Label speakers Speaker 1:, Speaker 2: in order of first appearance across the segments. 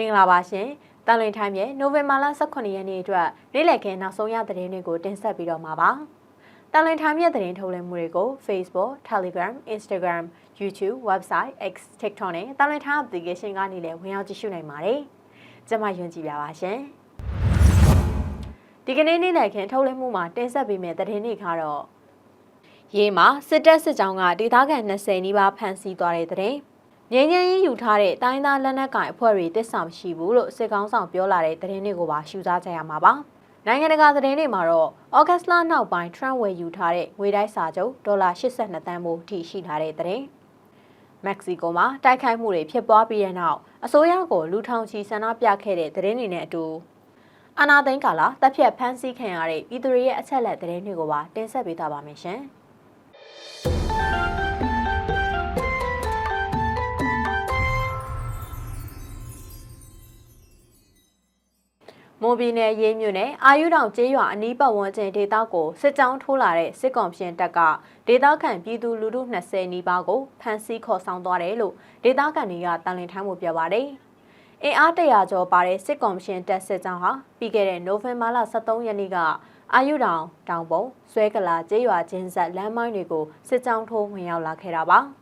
Speaker 1: မင်္ဂလာပါရှင်။တန်လွင်ထိုင်းရဲ့နိုဝင်ဘာလ18ရက်နေ့အတွက်နေ့လည်ခင်းနောက်ဆုံးရသတင်းတွေကိုတင်ဆက်ပြီးတော့မှာပါ။တန်လွင်ထိုင်းရဲ့သတင်းထုတ်လွှင့်မှုတွေကို Facebook, Telegram, Instagram, YouTube, Website, X, TikTok နဲ့တန်လွင်ထိုင်း application ကနေလည်းဝင်ရောက်ကြည့်ရှုနိုင်ပါတယ်။ကျွန်မယွန်ကြည်ပါပါရှင်။ဒီကနေ့နေ့လည်ခင်းထုတ်လွှင့်မှုမှာတင်ဆက်ပေးမယ့်သတင်းတွေကတော့ရေးမှာစစ်တပ်စစ်ကြောင်းကဒေသခံ20နီးပါးဖမ်းဆီးသွားတဲ့သတ င်းငင်းငင်းရေးယူထားတဲ့တိုင်းသားလက်နက်ကိုင်အဖွဲ့တွေတစ္ဆာမရှိဘူးလို့စစ်ကောင်းဆောင်ပြောလာတဲ့သတင်းတွေကိုပါရှုစားကြရမှာပါနိုင်ငံတကာသတင်းတွေမှာတော့ဩဂတ်လနောက်ပိုင်း Trump ဝယ်ယူထားတဲ့ငွေတိုက်စာချုပ်ဒေါ်လာ82တန်းမို့ထိရှိထားတဲ့သတင်းမက္ကဆီကိုမှာတိုက်ခိုက်မှုတွေဖြစ်ပွားပြီးတဲ့နောက်အစိုးရကိုလူထောင်ချီဆန္ဒပြခဲ့တဲ့သတင်းတွေနဲ့အတူအနာသိန်းကာလာတပ်ဖြတ်ဖမ်းဆီးခံရတဲ့ပြည်သူတွေရဲ့အချက်လက်သတင်းတွေကိုပါတင်ဆက်ပေးသွားပါမယ်ရှင်။ မွန်ပြည်နယ်ရေးမြို့နယ်အာယုတောင်ကျေးရွာအနီးပတ်ဝန်းကျင်ဒေသကိုစစ်ကြောင်းထိုးလာတဲ့စစ်ကောင်ပြင်တပ်ကဒေသခံပြည်သူလူထု20နီးပါးကိုဖမ်းဆီးခေါ်ဆောင်သွားတယ်လို့ဒေသခံတွေကတန်လင်ထိုင်းမှုပြောပါတယ်။အင်အားတရာကျော်ပါတဲ့စစ်ကောင်ပြင်တပ်စစ်ကြောင်းဟာပြီးခဲ့တဲ့နိုဝင်ဘာလ23ရက်နေ့ကအာယုတောင်တောင်ပုံဆွဲကလာကျေးရွာချင်းဆက်လမ်းမိုင်းတွေကိုစစ်ကြောင်းထိုးဝင်ရောက်လာခဲ့တာပါ။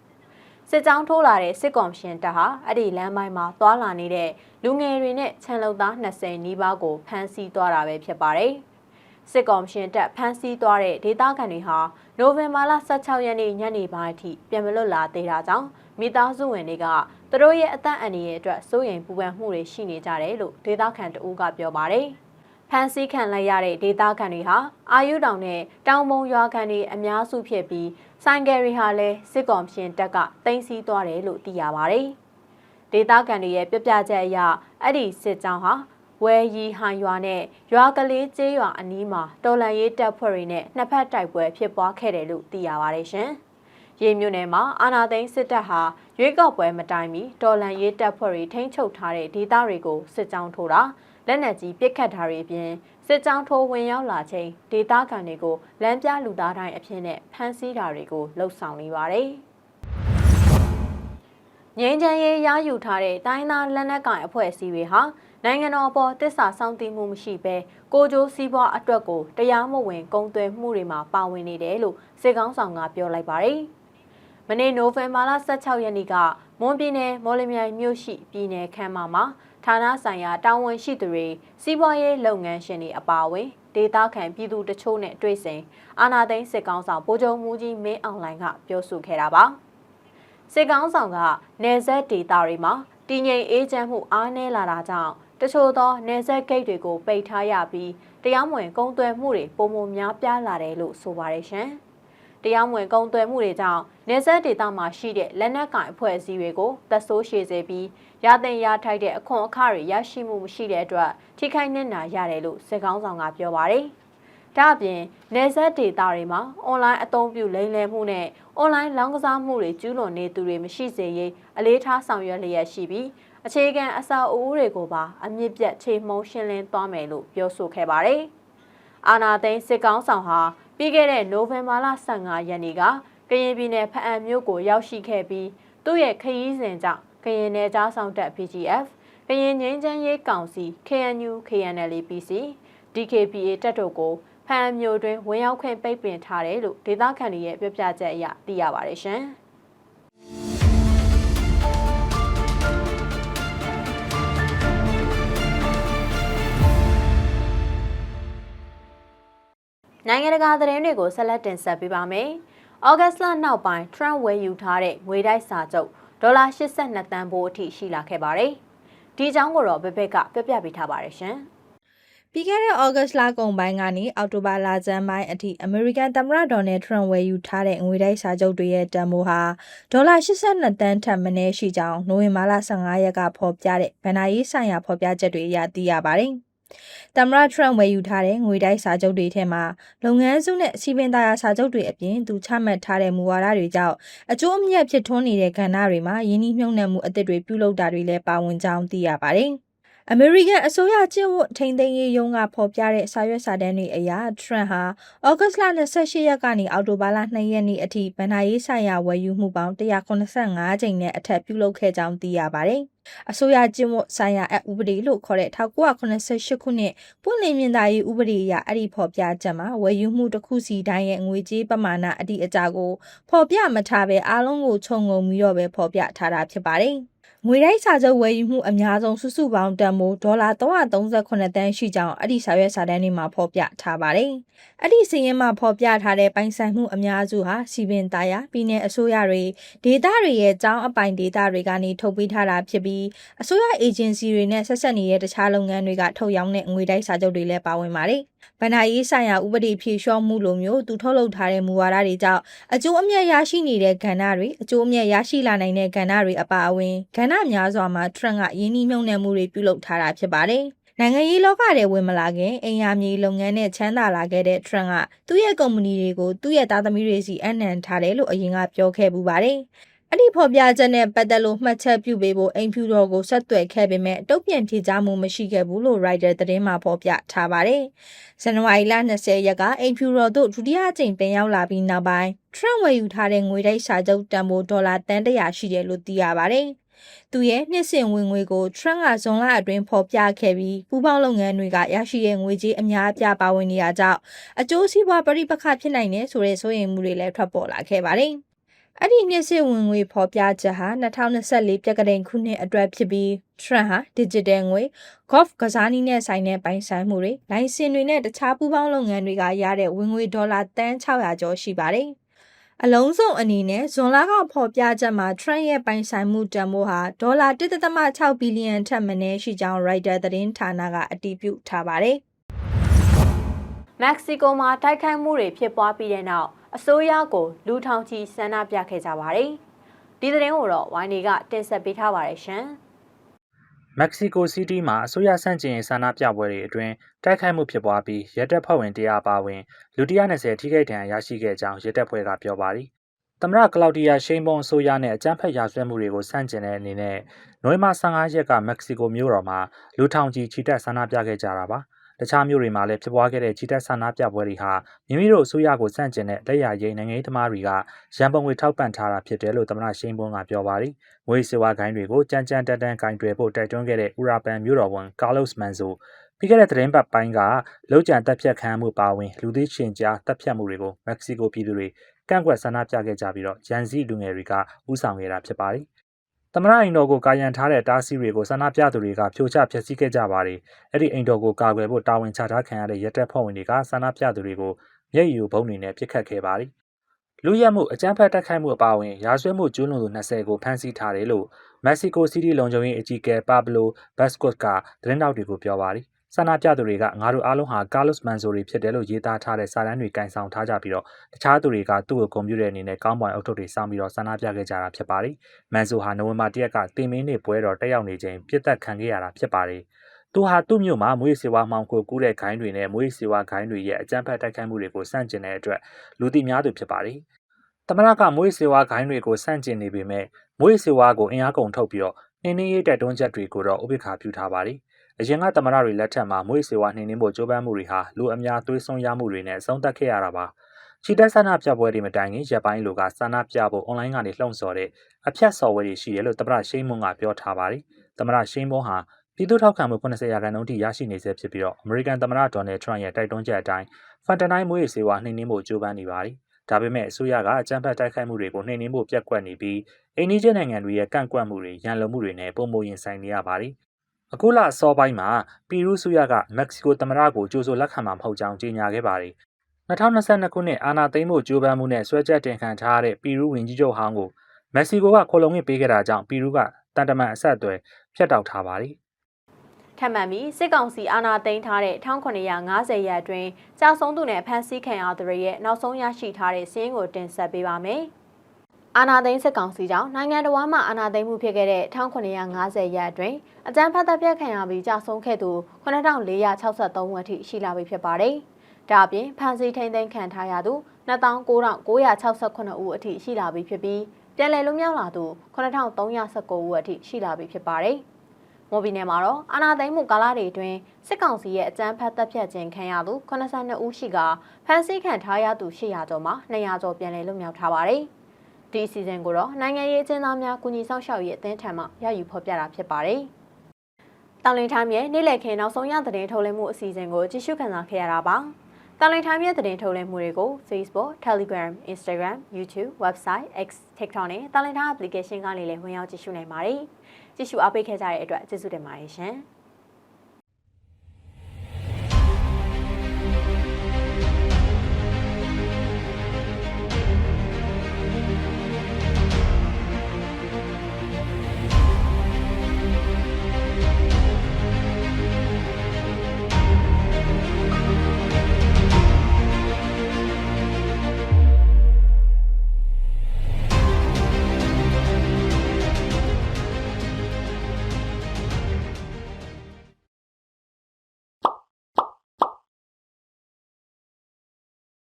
Speaker 1: စစ်ကြောင်းထိုးလာတဲ့စစ်ကောင်ရှင်တပ်ဟာအဲ့ဒီလမ်းပိုင်းမှာသွာလာနေတဲ့လူငယ်တွေနဲ့ခြံလုံသား20နီးပါးကိုဖမ်းဆီးသွားတာပဲဖြစ်ပါတယ်။စစ်ကောင်ရှင်တပ်ဖမ်းဆီးသွားတဲ့ဒေသခံတွေဟာနိုဝင်ဘာလ16ရက်နေ့ညနေပိုင်းအထိပြန်မလွတ်လာသေးတာကြောင့်မိသားစုဝင်တွေကသူတို့ရဲ့အသက်အန္တရာယ်အတွက်စိုးရိမ်ပူပန်မှုတွေရှိနေကြတယ်လို့ဒေသခံတအူးကပြောပါတယ်။ ဖမ်းဆီးခံလိုက်ရတဲ့ဒေသခံတွေဟာအာယုတောင်နဲ့တောင်ပုံရွာခံတွေအများစုဖြစ်ပြီးဆိုင်ကယ်တွေဟာလည်းစစ်ကောင်ရှင်တပ်ကတင်စီသွားတယ်လို့သိရပါတယ်။ဒေသခံတွေရဲ့ပြပြချက်အရအဲ့ဒီစစ်ကြောင်းဟာဝဲရီဟန်ရွာနဲ့ရွာကလေးကျေးရွာအနီးမှာတော်လန်ရေးတပ်ဖွဲ့တွေနဲ့နှစ်ဖက်တိုက်ပွဲဖြစ်ပွားခဲ့တယ်လို့သိရပါတယ်ရှင်။ရေမြို့နယ်မှာအာနာသိန်းစစ်တပ်ဟာ ရွေးကောက်ပွဲမတိုင်မီတော်လန်ရေးတပ်ဖွဲ့တွေထိန်းချုပ်ထားတဲ့ဒေသတွေကိုစစ်ကြောင်းထိုးတာလက်နက်ကြီးပစ်ခတ်တာတွေအပြင်စစ်ကြောင်းထိုးဝင်ရောက်လာချိန်ဒေသခံတွေကိုလမ်းပြလူသားတိုင်းအဖြစ်နဲ့ဖမ်းဆီးတာတွေကိုလှုပ်ဆောင်နေပါတယ်။ငင်းချမ်းရေးရယူထားတဲ့တိုင်းသားလက်နက်ကိုင်အဖွဲ့အစည်းတွေဟာနိုင်ငံတော်ပေါ်တစ္ဆာစောင့်တည်မှုမရှိဘဲကိုကြိုးစည်းပွားအတွက်ကိုတရားမဝင် ကုံသွယ်မှုတွေမှာပါဝင်နေတယ်လို့စစ်ကောင်းဆောင်ကပြောလိုက်ပါတယ်။ မနေ့နိုဝင်ဘာလ16ရက်နေ့ကမွန်ပြည်နယ်မော်လမြိုင်မြို့ရှိပြည်နယ်ခမ်းမမှာဌာနဆိုင်ရာတာဝန်ရှိသူတွေစီးပွားရေးလုပ်ငန်းရှင်တွေအပါအဝင်ဒေသခံပြည်သူတချို့နဲ့တွေ့ဆုံအာနာသိန်းစစ်ကောင်းဆောင်ဗိုလ်ချုပ်မှုကြီးမင်းအောင်လှိုင်ကပြောဆိုခဲ့တာပါစစ်ကောင်းဆောင်ကနေဆက်ဒေတာတွေမှာတည်ငြိမ်အေးချမ်းမှုအားနည်းလာတာကြောင့်တချို့သောနေဆက်ဂိတ်တွေကိုပိတ်ထားရပြီးတရားမဝင်ကုန်သွယ်မှုတွေပုံမများပြားလာတယ်လို့ဆိုပါတယ်ရှင်။ တရားမဝင်ကုန်သွယ်မှုတွေကြောင့်နေဆက်ဒေသမှာရှိတဲ့လက်နက်ကင်အဖွဲ့အစည်းတွေကိုသက်ဆိုးရှည်စေပြီးရတဲ့ရထိုက်တဲ့အခွန်အခတွေရရှိမှုမရှိတဲ့အတွက်ထိခိုက်နစ်နာရတယ်လို့စစ်ကောင်းဆောင်ကပြောပါတယ်။ဒါ့အပြင်နေဆက်ဒေတာတွေမှာအွန်လိုင်းအသုံးပြုလိမ်လည်မှုနဲ့အွန်လိုင်းလောင်းကစားမှုတွေကျူးလွန်နေသူတွေမရှိစေရေးအလေးထားဆောင်ရွက်လျက်ရှိပြီးအခြေခံအစာအုပ်တွေကိုပါအမြင့်ပြတ်ခြေမှုံရှင်းလင်းသွားမယ်လို့ပြောဆိုခဲ့ပါတယ်။အာနာသိန်းစစ်ကောင်းဆောင်ဟာ ပြီးခဲ့တဲ့နိုဝင်ဘာလ15ရက်နေ့ကကရင်ပြည်နယ်ဖအံမြို့ကိုရောက်ရှိခဲ့ပြီးသူ့ရဲ့ခရီးစဉ်ကြောင့်ကရင်နယ်ကြားဆောင်တပ် PGF ကရင်ငင်းချမ်းရေးကောင်စီ KNU KNLPC DKPA တပ်တို့ကိုဖအံမြို့တွင်ဝင်ရောက်ခွင့်ပိတ်ပင်ထားတယ်လို့ဒေသခံတွေရဲ့ပြောပြချက်အရသိရပါတယ်ရှင်။ နိုင်ငံတကာသတင်းတွေကိုဆက်လက်တင်ဆက်ပေးပါမယ်။ဩဂတ်စ်လနောက်ပိုင်း Trump ဝယ်ယူထားတဲ့ငွေတိုက်စာချုပ်ဒေါ်လာ82တန်ဖိုးအထိရှိလာခဲ့ပါတယ်။ဒီအကြောင်းကိုတော့ဘဘက်ကပြပြပေးထားပါတယ်ရှင်။
Speaker 2: ပြီးခဲ့တဲ့ဩဂတ်လကုန်ပိုင်းကနေအောက်တိုဘာလဆန်းပိုင်းအထိအမေရိကန်သမ္မတဒေါ်နယ်ထရန့်ဝယ်ယူထားတဲ့ငွေတိုက်စာချုပ်တွေရဲ့တန်ဖိုးဟာဒေါ်လာ82တန်းထက်မနည်းရှိကြောင်းနိုဝင်ဘာလ15ရက်ကဖော်ပြတဲ့ဗန်နာရေးဆိုင်ရာဖော်ပြချက်တွေအရသိရပါတယ်။ သမ္မတထရန့်ဝယ်ယူထားတဲ့ငွေတိုက်စာချုပ်တွေထဲမှာလုပ်ငန်းစုနဲ့စီပင်သားရာစာချုပ်တွေအပြင်သူချမှတ်ထားတဲ့မူဝါဒတွေကြောင့်အကျိုးအမြတ်ဖြစ်ထွန်းနေတဲ့ကဏ္ဍတွေမှာယင်းနှိမ့်မြုံနှံမှုအသစ်တွေပြုလုပ်တာတွေလည်းပါဝင်ကြောင်းသိရပါတယ်။ အမေရိကန်အစိုးရကျင့်ဝတ်ထိန်းသိမ်းရေးယုံကဖော်ပြတဲ့စာရွက်စာတမ်းတွေအရထရန့်ဟာဩဂတ်စ်လ28ရက်ကနေအောက်တိုဘာလ2ရက်နေ့အထိဗန်နာရေးဆိုင်ရာဝယ်ယူမှုပေါင်း185ကြိမ်နဲ့အထက်ပြုလုပ်ခဲ့ကြောင်းသိရပါတယ်။အစိုးရကျင့်ဝတ်ဆိုင်ရာအဥပဒေလို့ခေါ်တဲ့1988ခုနှစ်ပွင့်လင်းမြင်သာရေးဥပဒေအရအဲ့ဒီဖော်ပြချက်မှာဝယ်ယူမှုတစ်ခုစီတိုင်းရဲ့ငွေကြေးပမာဏအတိအကျကိုဖော်ပြမထားဘဲအားလုံးကိုခြုံငုံပြီးတော့ပဲဖော်ပြထားတာဖြစ်ပါတယ်။ ငွေတိုက်စာချုပ်ဝယ်ယူမှုအများဆုံးစုစုပေါင်းတန်ဖိုးဒေါ်လာ338တန်းရှိကြောင်းအဲ့ဒီစာရွက်စာတမ်းတွေမှာဖော်ပြထားပါတယ်။အဲ့ဒီစီးရင်မှာဖော်ပြထားတဲ့ပိုင်ဆိုင်မှုအများစုဟာစီပင်သားရပြည်내အစိုးရတွေဒေသတွေရဲ့ចောင်းအပိုင်ဒေသတွေကနေထုတ်ပေးထားတာဖြစ်ပြီးအစိုးရအေဂျင်စီတွေနဲ့ဆက်ဆက်နေတဲ့တခြားလုပ်ငန်းတွေကထုတ်ရောင်းတဲ့ငွေတိုက်စာချုပ်တွေလည်းပါဝင်ပါတယ်။ဗန္ဒာရေးဆိုင်ရာဥပဒေဖြေလျှော့မှုလိုမျိုးသူထုတ်လုပ်ထားတဲ့မူဝါဒတွေကြောင့်အကျိုးအမြတ်ရရှိနေတဲ့ကဏ္ဍတွေအကျိုးအမြတ်ရရှိလာနိုင်တဲ့ကဏ္ဍတွေအပါအဝင်ကဏ္ဍများစွာမှာထရန့်ကယင်းနှိမ့်မြုံနယ်မှုတွေပြုလုပ်ထားတာဖြစ်ပါတယ်။နိုင်ငံရေးလောကထဲဝင်မလာခင်အိမ်ယာမြေလုပ်ငန်းနဲ့ချမ်းသာလာခဲ့တဲ့ Trump ကသူ့ရဲ့ကုမ္ပဏီတွေကိုသူ့ရဲ့သားသမီးတွေစီအနံထားတယ်လို့အရင်ကပြောခဲ့ပူပါတယ်။ အဲ့ဒီဖော်ပြချက်နဲ့ပတ်သက်လို့မှတ်ချက်ပြုပေးဖို့အိမ်ဖြူတော်ကိုဆက်သွယ်ခဲ့ပေမဲ့တုံ့ပြန်ဖြေကြားမှုမရှိခဲ့ဘူးလို့ Rider သတင်းမှာဖော်ပြထားပါတယ်။ဇန်နဝါရီလ20ရက်ကအိမ်ဖြူတော်သို့ဒုတိယအကြိမ်ပြန်ရောက်လာပြီးနောက်ပိုင်း Trump ဝယ်ယူထားတဲ့ငွေတိုက်စာချုပ်တန်ဖိုးဒေါ်လာတန်တရာရှိတယ်လို့သိရပါတယ်။သူရဲ့နှစ်စဉ်ဝင်ငွေကို Trump ကဇွန်လအတွင်းဖော်ပြခဲ့ပြီးပူးပေါင်းလုပ်ငန်းတွေကရရှိတဲ့ငွေကြေးအများအပြားပါဝင်နေရကြောင်းအကျိုးစီးပွားပရိပခဖြစ်နိုင်တယ်ဆိုတဲ့စိုးရိမ်မှုတွေလည်းထွက်ပေါ်လာခဲ့ပါတယ်။ အဲ့ဒီနှစ်စစ်ဝင်ငွေဖော်ပြချက်ဟာ2024ပြက်ကတိန်ခုနှစ်အတွက်ဖြစ်ပြီး Trend ဟာ digital ငွေ golf ကစားနည်းနဲ့ဆိုင်တဲ့ပိုင်ဆိုင်မှုတွေလိုင်စင်တွေနဲ့တခြားပူးပေါင်းလုပ်ငန်းတွေကရတဲ့ဝင်ငွေဒေါ်လာတန်း600ကျော်ရှိပါတယ်။အလုံးစုံအနေနဲ့ဇွန်လကဖော်ပြချက်မှာ Trend ရဲ့ပိုင်ဆိုင်မှုတန်ဖိုးဟာဒေါ်လာ1.6ဘီလီယံထက်မနည်းရှိကြောင်း Reuters သတင်းဌာနကအတည်ပြုထားပါတယ်။
Speaker 1: မက္ကဆီကိုမှာတိုက်ခိုက်မှုတွေဖြစ်ပွားပြီးတဲ့နောက် အစိုးရကိုလူထောင်ချီဆန္ဒပြခဲ့ကြပါတယ်။ဒီသတင်းကိုတော့ဝိုင်းနေကတင်ဆက်ပေးထားပါတယ်ရှင်။
Speaker 3: မက္ကဆီကိုစီးတီးမှာအစိုးရဆန့်ကျင်ရေးဆန္ဒပြပွဲတွေအတွင်းတိုက်ခိုက်မှုဖြစ်ပွားပြီးရဲတပ်ဖွဲ့ဝင်တရားပါဝင်လူ120ထိခိုက်ဒဏ်ရာရရှိခဲ့ကြောင်းရဲတပ်ဖွဲ့ကပြောပါတယ်။သမရကလောက်ဒီယာရှိန်ဘုံအစိုးရနဲ့အကြမ်းဖက်ရာဇဝတ်မှုတွေကိုဆန့်ကျင်တဲ့အနေနဲ့နိုဝင်ဘာ15ရက်ကမက္ကဆီကိုမြို့တော်မှာလူထောင်ချီချီတက်ဆန္ဒပြခဲ့ကြတာပါ။ တခြားမြို့တွေမှာလည်းဖြစ်ပွားခဲ့တဲ့ချီတက်ဆန္ဒပြပွဲတွေဟာမိမိတို့အစိုးရကိုစန့်ကျင်တဲ့လက်ရရိနိုင်ငံရေးသမားတွေကရန်ပုံငွေထောက်ပံ့ထားတာဖြစ်တယ်လို့သမ္မတရှိန်ဘွန်းကပြောပါတယ်။ငွေစေဝါဂိုင်းတွေကိုကြမ်းကြမ်းတမ်းတမ်းဂိုင်းတွေဖို့တိုက်တွန်းခဲ့တဲ့ဥရာပန်မြို့တော်ဝန်ကာလော့စ်မန်ဆိုပြီးခဲ့တဲ့သတင်းပတ်ပိုင်းကလောက်ကျန်တပ်ဖြတ်ခံမှုပါဝင်လူသေးရှင်ကြားတပ်ဖြတ်မှုတွေကိုမက္ကဆီကိုပြည်သူတွေကန့်ကွက်ဆန္ဒပြခဲ့ကြပြီးတော့ဂျန်စီလူငယ်တွေကဥဆောင်ခဲ့တာဖြစ်ပါတယ်။ သမရအိမ်တော်ကိုကာယံထားတဲ့တားဆီးတွေကိုဆန္ဒပြသူတွေကဖြိုချဖျက်ဆီးခဲ့ကြပါတယ်။အဲ့ဒီအိမ်တော်ကိုကာကွယ်ဖို့တာဝန်ချထားခံရတဲ့ရဲတပ်ဖွဲ့ဝင်တွေကဆန္ဒပြသူတွေကိုမျက်ရည်ဘုံတွေနဲ့ပစ်ခတ်ခဲ့ပါတယ်။လူရဲမှုအကြမ်းဖက်တိုက်ခိုက်မှုအပါအဝင်ရာဇဝတ်မှုကျူးလွန်သူ20ကိုဖမ်းဆီးထားတယ်လို့မက္ကဆီကိုစီးတီးလုံခြုံရေးအကြီးအကဲပါဘလိုဘတ်စကွတ်ကသတင်းတောက်တွေကိုပြောပါတယ်။ ဆန္ဒပြသူတွေကငါတို့အားလုံးဟာကာလော့စ်မန်ဆိုရီဖြစ်တယ်လို့ရေးသားထားတဲ့စာတမ်းတွေကင်ဆောင်ထားကြပြီးတော့တခြားသူတွေကသူ့ကိုကွန်ပျူတာအနေနဲ့ကောင်းပွိုင်အုပ်ထုပ်တွေစောင့်ပြီးတော့ဆန္ဒပြခဲ့ကြတာဖြစ်ပါတယ်။မန်ဆိုဟာနိုဝင်ဘာ၁ရက်ကတင်မင်းနေပွဲတော်တက်ရောက်နေချိန်ပြစ်တက်ခံခဲ့ရတာဖြစ်ပါတယ်။သူဟာသူ့မြို့မှာမွေးစေဝါမှောင်ကိုကူးတဲ့ခိုင်းတွေနဲ့မွေးစေဝါခိုင်းတွေရဲ့အကြမ်းဖက်တိုက်ခိုက်မှုတွေကိုစန့်ကျင်တဲ့အတွက်လူသိများသူဖြစ်ပါတယ်။သမရကမွေးစေဝါခိုင်းတွေကိုစန့်ကျင်နေပေမဲ့မွေးစေဝါကိုအင်အားကုန်ထုတ်ပြီးတော့နှင်းနှင်းရေးတက်တွန်းချက်တွေကိုတော့ဥပက္ခပြုထားပါတယ်။ အရင်ကသမရတွေလက်ထက်မှာမွေးစေဝါနှိမ်နင်းဖို့ကြိုးပမ်းမှုတွေဟာလူအများသွေးစွန်းရမှုတွေနဲ့အဆုံးသတ်ခဲ့ရတာပါချီတက်ဆန္ဒပြပွဲတွေမတိုင်ခင်ရက်ပိုင်းလိုကဆန္ဒပြဖို့အွန်လိုင်းကနေလှုံ့ဆော်တဲ့အဖြတ်ဆော်ဝဲတွေရှိတယ်လို့သမရရှိန်မွန်ကပြောထားပါတယ်သမရရှိန်မွန်ဟာပြည်သူထောက်ခံမှု80ရာခိုင်နှုန်းထိရရှိနေဆဲဖြစ်ပြီးတော့အမေရိကန်သမ္မတဒေါ်နယ်ထရန့်ရဲ့တိုက်တွန်းချက်အတိုင်းဖန်တနိုင်းမွေးစေဝါနှိမ်နင်းဖို့ကြိုးပမ်းနေပါတယ်ဒါပေမဲ့အစိုးရကအကြမ်းဖက်တိုက်ခိုက်မှုတွေကိုနှိမ်နင်းဖို့ပြက်ကွက်နေပြီးအိန္ဒိယနိုင်ငံတွေရဲ့ကန့်ကွက်မှုတွေရန်လိုမှုတွေနဲ့ပုံမရင်ဆိုင်နေရပါတယ် အခုလအစောပိုင်းမှာပီရူးစုရကမက္ကဆီကိုသမ္မတကိုကြိုဆိုလက်ခံမှာမဟုတ်ကြောင်းကြေညာခဲ့ပါတယ်။2022ခုနှစ်အာဏာသိမ်းမှုကြိုးပမ်းမှုနဲ့ဆွဲချက်တင်ခံထားရတဲ့ပီရူးဝန်ကြီးချုပ်ဟောင်းကိုမက္ကဆီကိုကခိုလုံခွင့်ပေးခဲ့တာကြောင့်ပီရူးကတန်တမန်အဆက်အသွယ်ဖျက်တောက်ထားပါတယ်။
Speaker 1: ထပ်မံပြီးစစ်ကောင်စီအာဏာသိမ်းထားတဲ့1950ရက်အတွင်းကြာဆုံးသူနဲ့ဖမ်းဆီးခံရသူတွေရဲ့နောက်ဆုံးရရှိထားတဲ့စီးရင်ကိုတင်ဆက်ပေးပါမယ်။ အာနာသိန်းစစ်ကောင်စီကြောင့်နိုင်ငံတော်မှာအာနာသိန်းမှုဖြစ်ခဲ့တဲ့1950ရက်အတွင်းအကြမ်းဖက်တပ်ဖြတ်ခံရပြီးကြာဆုံးခဲ့သူ9463ဦးအထိရှိလာပြီဖြစ်ပါတယ်။ဒါအပြင်ဖမ်းဆီးထိန်းသိမ်းခံထားရသူ29,968ဦးအထိရှိလာပြီဖြစ်ပြီးပြန်လည်လွတ်မြောက်လာသူ9319ဦးအထိရှိလာပြီဖြစ်ပါတယ်။မော်ဘီနယ်မှာတော့အာနာသိန်းမှုကာလတွေအတွင်းစစ်ကောင်စီရဲ့အကြမ်းဖက်တပ်ဖြတ်ခြင်းခံရသူ82ဦးရှိကဖမ်းဆီးခံထားရသူ800ကျော်မှာ200ကျော်ပြန်လည်လွတ်မြောက်ထားပါတယ်။ ဒီအစီအစဉ်ကိုတော့နိုင်ငံရေးအကျဉ်းသားများကုညီဆောင်ရှောက်ရေးအသင်းထံမှရယူဖော်ပြတာဖြစ်ပါတယ်။တောင်လင်းထိုင်းရဲ့နေ့လည်ခင်းနောက်ဆုံးရသတင်းထုတ်လွှင့်မှုအစီအစဉ်ကိုကြည့်ရှုခန်းစားခဲ့ရတာပါ။တောင်လင်းထိုင်းရဲ့သတင်းထုတ်လွှင့်မှုတွေကို Facebook, Telegram, Instagram, YouTube, Website, X, TikTok နဲ့တောင်လင်းထိုင်း application ကနေလည်းဝင်ရောက်ကြည့်ရှုနိုင်ပါတယ်။ကြည့်ရှုအားပေးခဲ့ကြတဲ့အတွက်ကျေးဇူးတင်ပါတယ်ရှင်။